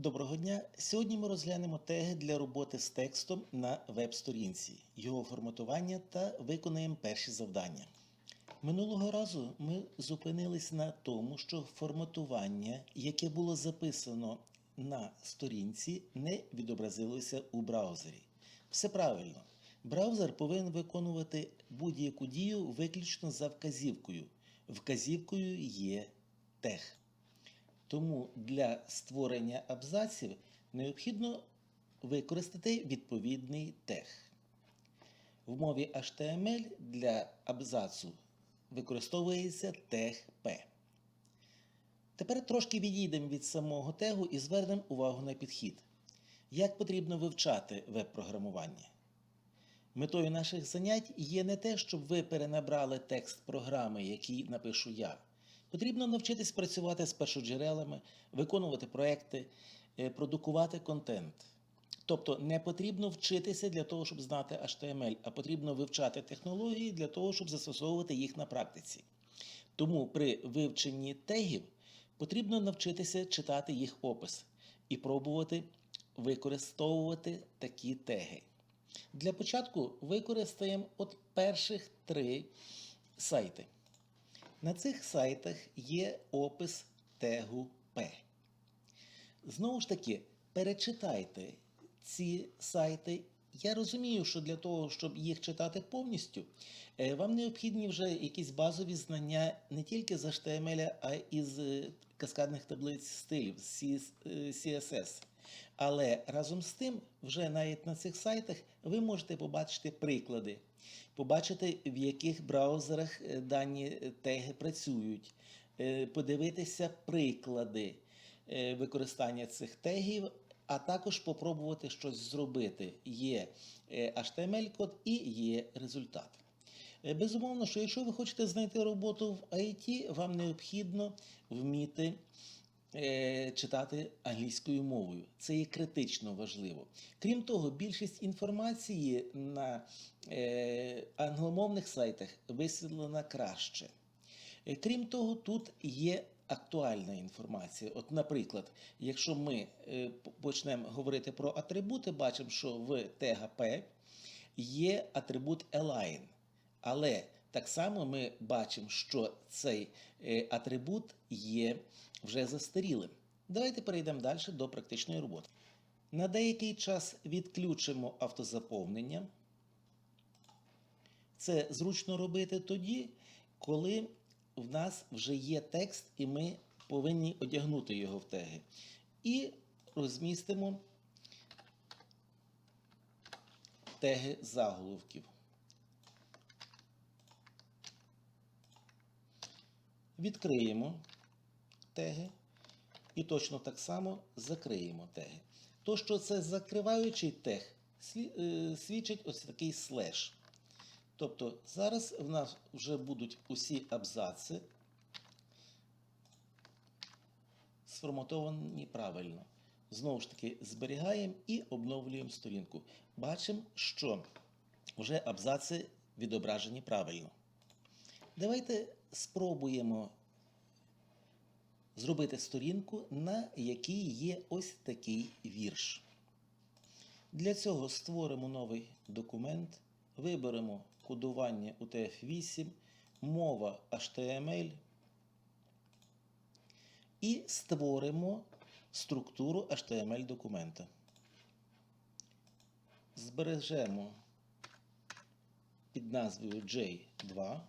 Доброго дня! Сьогодні ми розглянемо теги для роботи з текстом на веб-сторінці, його форматування та виконаємо перші завдання. Минулого разу ми зупинились на тому, що форматування, яке було записано на сторінці, не відобразилося у браузері. Все правильно. Браузер повинен виконувати будь-яку дію виключно за вказівкою. Вказівкою є тег. Тому для створення абзаців необхідно використати відповідний тег. В мові HTML для абзацу використовується тег P. Тепер трошки відійдемо від самого тегу і звернемо увагу на підхід. Як потрібно вивчати веб-програмування? Метою наших занять є не те, щоб ви перенабрали текст програми, який напишу я. Потрібно навчитись працювати з першоджерелами, виконувати проекти, е, продукувати контент. Тобто не потрібно вчитися для того, щоб знати HTML, а потрібно вивчати технології для того, щоб застосовувати їх на практиці. Тому при вивченні тегів потрібно навчитися читати їх опис і пробувати використовувати такі теги. Для початку використаємо от перших три сайти. На цих сайтах є опис тегу P. Знову ж таки, перечитайте ці сайти. Я розумію, що для того, щоб їх читати повністю, е, вам необхідні вже якісь базові знання не тільки з HTML, а й з е, каскадних таблиць стилів, CSS. Але разом з тим, вже навіть на цих сайтах ви можете побачити приклади, побачити, в яких браузерах е, дані е, теги працюють, е, подивитися приклади е, використання цих тегів, а також попробувати щось зробити. Є е, HTML-код і є результат. Е, Безумовно, що якщо ви хочете знайти роботу в IT, вам необхідно вміти е, читати англійською мовою. Це є критично важливо. Крім того, більшість інформації на англомовних сайтах висвітлена краще. Крім того, тут є актуальна інформація. От, наприклад, якщо ми е, почнемо говорити про атрибути, бачимо, що в TGP є атрибут align. Але так само ми бачимо, що цей е, атрибут є вже застарілим. Давайте перейдемо далі до практичної роботи. На деякий час відключимо автозаповнення. Це зручно робити тоді, коли в нас вже є текст, і ми повинні одягнути його в теги. І розмістимо теги заголовків. Відкриємо теги і точно так само закриємо теги. То, що це закриваючий тег, е, свідчить ось такий слеш. Тобто зараз в нас вже будуть усі абзаци сформатовані правильно. Знову ж таки, зберігаємо і обновлюємо сторінку. Бачимо, що вже абзаци відображені правильно. Давайте спробуємо зробити сторінку, на якій є ось такий вірш. Для цього створимо новий документ, виберемо кодування UTF-8, мова HTML і створимо структуру HTML документа. Збережемо під назвою J2.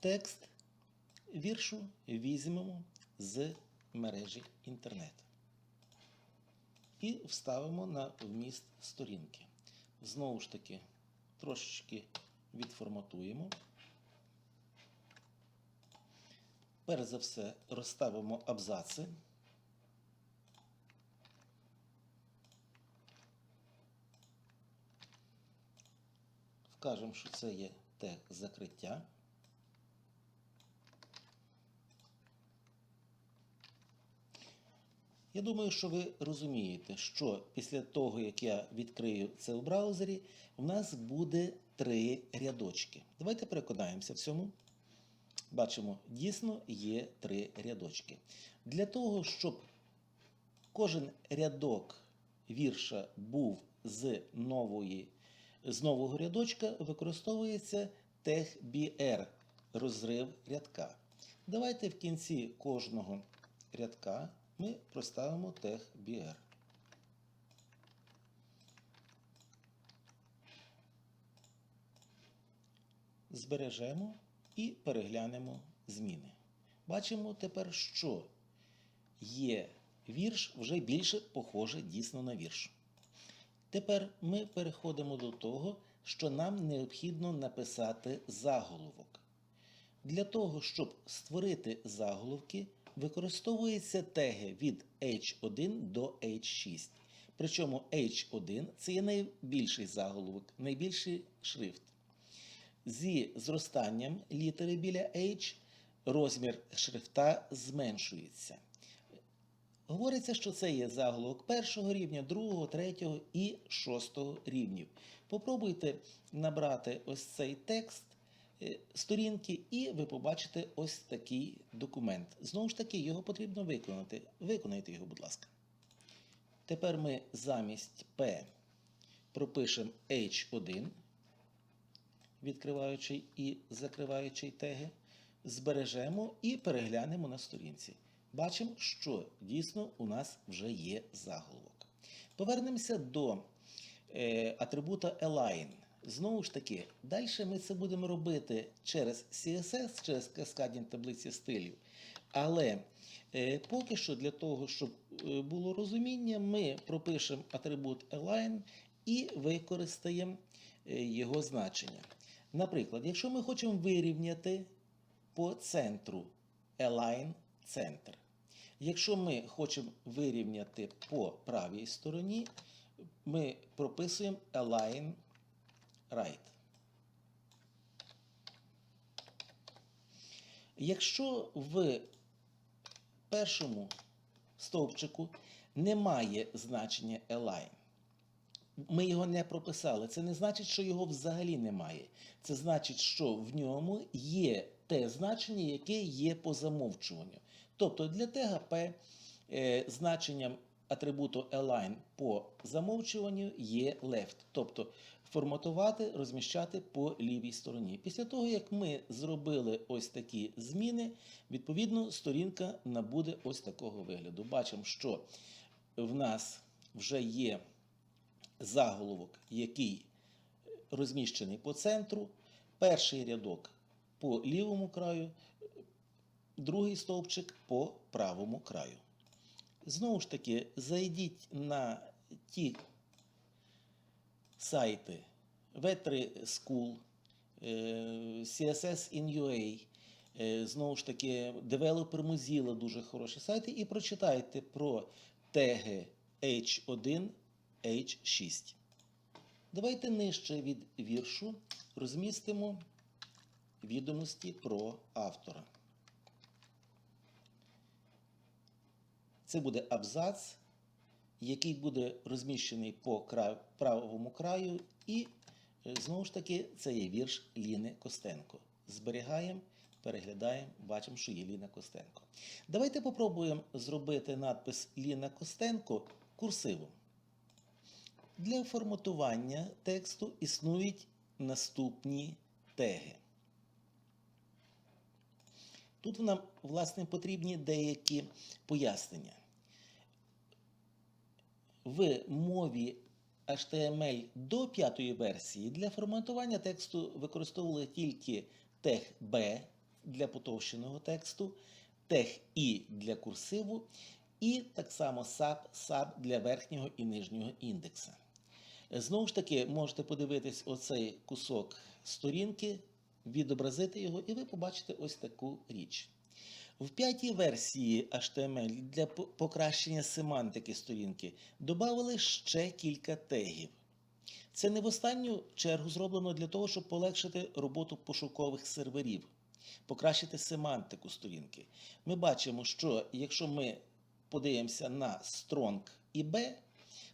Текст віршу візьмемо з мережі інтернет і вставимо на вміст сторінки. Знову ж таки, трошечки відформатуємо. Перш за все, розставимо абзаци. Вкажемо, що це є тег закриття. Я думаю, що ви розумієте, що після того, як я відкрию це в браузері, в нас буде три рядочки. Давайте переконаємося в цьому. Бачимо, дійсно є три рядочки. Для того, щоб кожен рядок вірша був з, нової, з нового рядочка, використовується тег BR розрив рядка. Давайте в кінці кожного рядка ми проставимо тег BR. Збережемо і переглянемо зміни. Бачимо тепер, що є вірш вже більше похоже дійсно на вірш. Тепер ми переходимо до того, що нам необхідно написати заголовок. Для того, щоб створити заголовки, використовуються теги від H1 до H6. Причому H1 це є найбільший заголовок, найбільший шрифт. Зі зростанням літери біля H розмір шрифта зменшується. Говориться, що це є заголовок першого рівня, другого, третього і шостого рівнів. Попробуйте набрати ось цей текст сторінки, і ви побачите ось такий документ. Знову ж таки, його потрібно виконати. Виконайте його, будь ласка. Тепер ми замість P пропишемо H1, відкриваючи і закриваючи теги, збережемо і переглянемо на сторінці. Бачимо, що дійсно у нас вже є заголовок. Повернемося до е, атрибута Align. Знову ж таки, далі ми це будемо робити через CSS, через каскадні таблиці стилів. Але е, поки що для того, щоб е, було розуміння, ми пропишемо атрибут Align і використаємо е, його значення. Наприклад, якщо ми хочемо вирівняти по центру Align центр. Якщо ми хочемо вирівняти по правій стороні, ми прописуємо Align Right. Якщо в першому стовпчику немає значення Align, ми його не прописали. Це не значить, що його взагалі немає. Це значить, що в ньому є те значення, яке є по замовчуванню. Тобто для P е, значенням атрибуту align по замовчуванню є left. Тобто форматувати, розміщати по лівій стороні. Після того, як ми зробили ось такі зміни, відповідно, сторінка набуде ось такого вигляду. Бачимо, що в нас вже є заголовок, який розміщений по центру. Перший рядок по лівому краю, другий стовпчик по правому краю. Знову ж таки, зайдіть на ті сайти V3 School, е, CSS in UA, е, знову ж таки, Developer Mozilla дуже хороші сайти, і прочитайте про теги H1, H6. Давайте нижче від віршу розмістимо відомості про автора. Це буде абзац, який буде розміщений по правому краю, і е, знову ж таки це є вірш Ліни Костенко. Зберігаємо, переглядаємо, бачимо, що є Ліна Костенко. Давайте попробуємо зробити надпис Ліна Костенко курсивом. Для форматування тексту існують наступні теги. Тут нам, власне, потрібні деякі пояснення. В мові HTML до п'ятої версії для форматування тексту використовували тільки тег B для потовщеного тексту, тег І для курсиву, і так само SAP, SAP для верхнього і нижнього індекса. Знову ж таки, можете подивитись оцей кусок сторінки, відобразити його, і ви побачите ось таку річ. В п'ятій версії HTML для покращення семантики сторінки додали ще кілька тегів. Це не в останню чергу зроблено для того, щоб полегшити роботу пошукових серверів, покращити семантику сторінки. Ми бачимо, що якщо ми подивимося на Strong і B,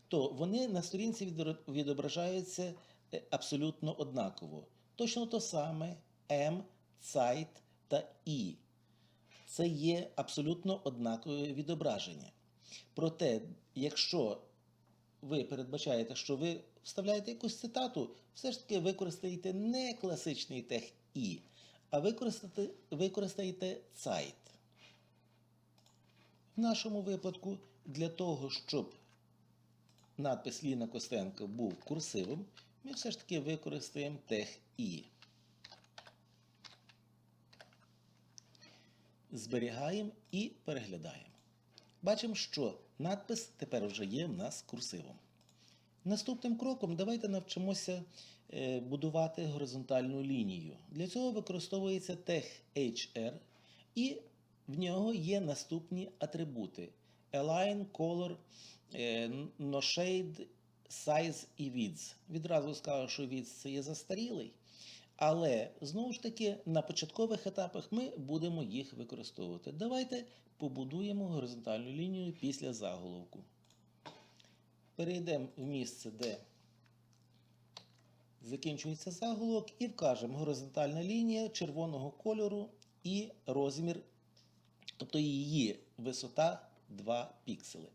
то вони на сторінці відображаються е, абсолютно однаково. Точно то саме M, Zeit, та І. Це є абсолютно однакове відображення. Проте, якщо ви передбачаєте, що ви вставляєте якусь цитату, все ж таки використаєте не класичний тег І, а використаєте, використаєте цайт. В нашому випадку, для того, щоб надпис Ліна Костенко був курсивом, ми все ж таки використаємо тег І. Зберігаємо і переглядаємо. Бачимо, що надпис тепер вже є в нас курсивом. Наступним кроком давайте навчимося е, будувати горизонтальну лінію. Для цього використовується тег HR, і в нього є наступні атрибути: Align, Color, е, No Shade, Size і Width. Відразу скажу, що Width це є застарілий. Але знову ж таки на початкових етапах ми будемо їх використовувати. Давайте побудуємо горизонтальну лінію після заголовку. Перейдемо в місце, де закінчується заголовок, і вкажемо горизонтальна лінія червоного кольору і розмір, тобто її висота 2 піксели.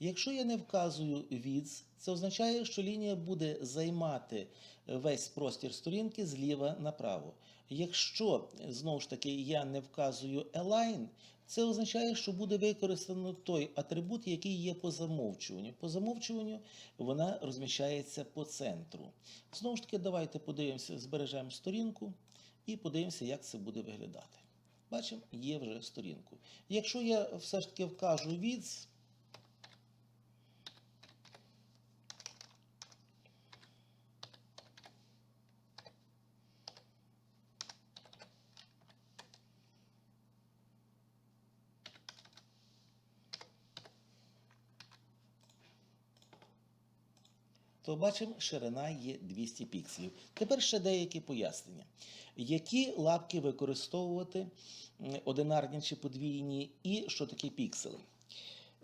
Якщо я не вказую відс, це означає, що лінія буде займати весь простір сторінки зліва направо. Якщо знову ж таки я не вказую align, це означає, що буде використано той атрибут, який є по замовчуванню. По замовчуванню вона розміщається по центру. Знову ж таки, давайте подивимося, збережемо сторінку і подивимося, як це буде виглядати. Бачимо, є вже сторінку. Якщо я все ж таки вкажу відс, то бачимо, ширина є 200 пікселів. Тепер ще деякі пояснення. Які лапки використовувати одинарні чи подвійні, і що таке піксели?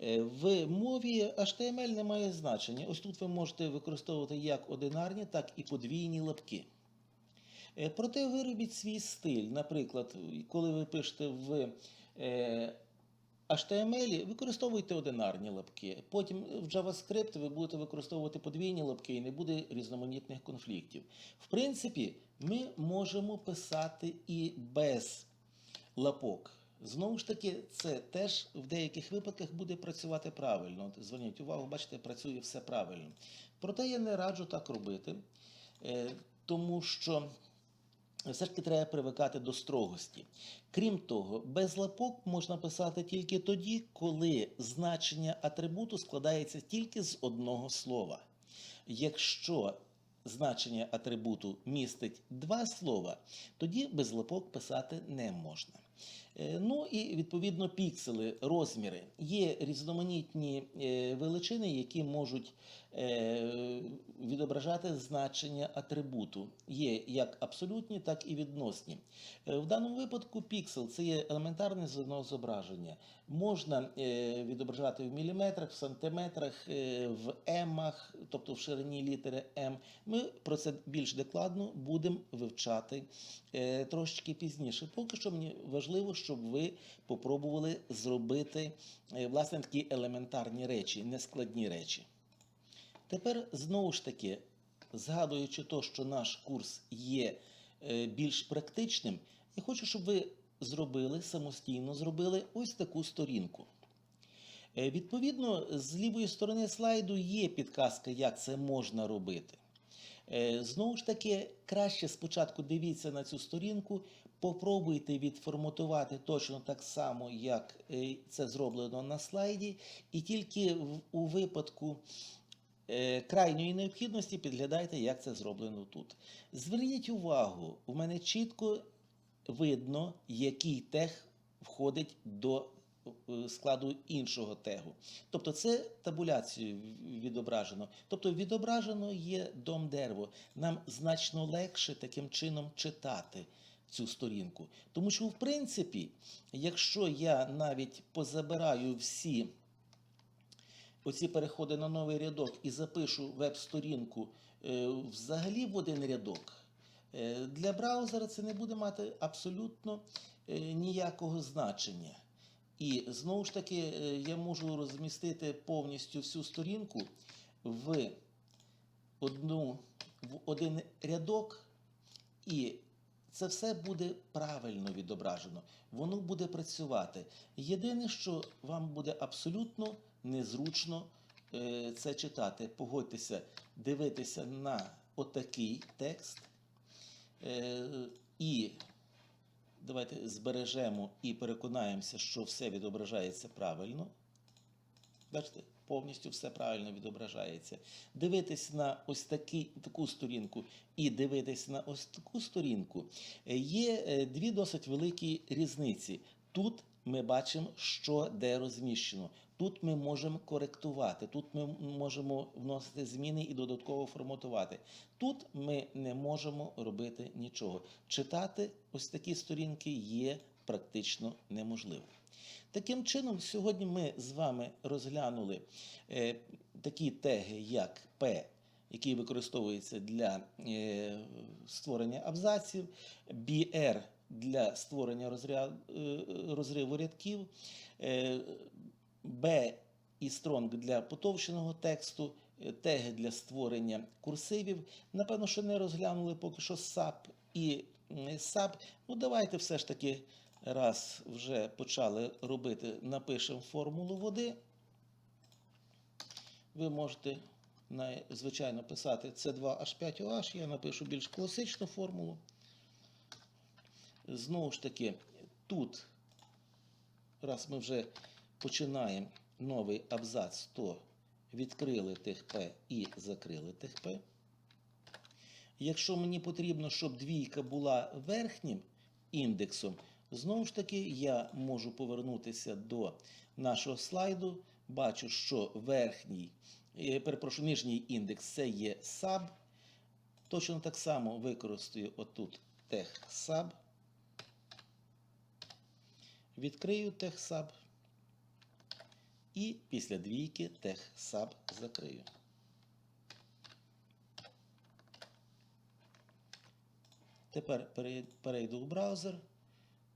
Е, В мові HTML немає значення. Ось тут ви можете використовувати як одинарні, так і подвійні лапки. Е, Проте виробіть свій стиль. Наприклад, коли ви пишете в е, HTML використовуйте одинарні лапки. Потім в JavaScript ви будете використовувати подвійні лапки і не буде різноманітних конфліктів. В принципі, ми можемо писати і без лапок. Знову ж таки, це теж в деяких випадках буде працювати правильно. Зверніть увагу, бачите, працює все правильно. Проте я не раджу так робити, е, тому що все ж таки треба привикати до строгості. Крім того, без лапок можна писати тільки тоді, коли значення атрибуту складається тільки з одного слова. Якщо значення атрибуту містить два слова, тоді без лапок писати не можна. Е, Ну і відповідно піксели, розміри. Є різноманітні е, величини, які можуть е, відображати значення атрибуту. Є як абсолютні, так і відносні. В даному випадку піксел це є елементарне звено зображення. Можна відображати в міліметрах, в сантиметрах, в емах, тобто в ширині літери М. Ми про це більш докладно будемо вивчати трошечки пізніше. Поки що мені важливо, щоб ви попробували зробити е, власне такі елементарні речі, нескладні речі. Тепер знову ж таки, згадуючи то, що наш курс є е, більш практичним, я хочу, щоб ви зробили самостійно зробили ось таку сторінку. Е, Відповідно, з лівої сторони слайду є підказка, як це можна робити. Е, Знову ж таки, краще спочатку дивіться на цю сторінку, попробуйте відформатувати точно так само, як е, це зроблено на слайді, і тільки в- у випадку е, крайньої необхідності підглядайте, як це зроблено тут. Зверніть увагу, у мене чітко видно, який тег входить до складу іншого тегу. Тобто це табуляцією відображено. Тобто відображено є дом дерево. Нам значно легше таким чином читати цю сторінку. Тому що, в принципі, якщо я навіть позабираю всі оці переходи на новий рядок і запишу веб-сторінку е, взагалі в один рядок, е, для браузера це не буде мати абсолютно е, ніякого значення. І знову ж таки, е, я можу розмістити повністю всю сторінку в одну, в один рядок, і це все буде правильно відображено. Воно буде працювати. Єдине, що вам буде абсолютно незручно е, це читати. Погодьтеся, дивитися на отакий текст. Е, і давайте збережемо і переконаємося, що все відображається правильно. Бачите, повністю все правильно відображається. Дивитись на ось такі, таку сторінку і дивитись на ось таку сторінку е, є е, дві досить великі різниці. Тут ми бачимо, що де розміщено. Тут ми можемо коректувати, тут ми можемо вносити зміни і додатково форматувати. Тут ми не можемо робити нічого. Читати ось такі сторінки є практично неможливо. Таким чином, сьогодні ми з вами розглянули е, такі теги, як P, який використовується для е, створення абзаців, BR для створення розряд, е, розриву рядків, е, B і Strong для потовщеного тексту, е, теги для створення курсивів. Напевно, що не розглянули поки що SAP і SAP. Ну, давайте все ж таки раз вже почали робити, напишемо формулу води. Ви можете звичайно писати С2H5OH, я напишу більш класичну формулу. Знову ж таки, тут, раз ми вже починаємо новий абзац, то відкрили тих П і закрили тих П. Якщо мені потрібно, щоб двійка була верхнім індексом, знову ж таки я можу повернутися до нашого слайду. Бачу, що верхній, е, перепрошую, нижній індекс це є sub. Точно так само використаю отут TechSub. Відкрию TechSub. І після двійки TechSub закрию. Тепер перейду в браузер.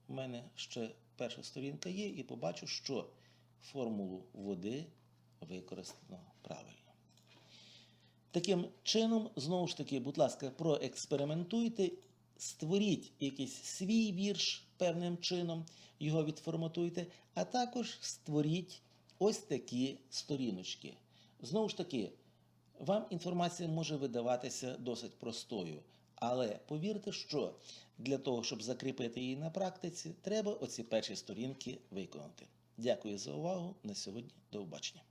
У мене ще перша сторінка є, і побачу, що формулу води використано правильно. Таким чином, знову ж таки, будь ласка, проекспериментуйте, створіть якийсь свій вірш певним чином, його відформатуйте, а також створіть ось такі сторіночки. Знову ж таки, вам інформація може видаватися досить простою, але повірте, що для того, щоб закріпити її на практиці, треба оці перші сторінки виконати. Дякую за увагу. На сьогодні до побачення.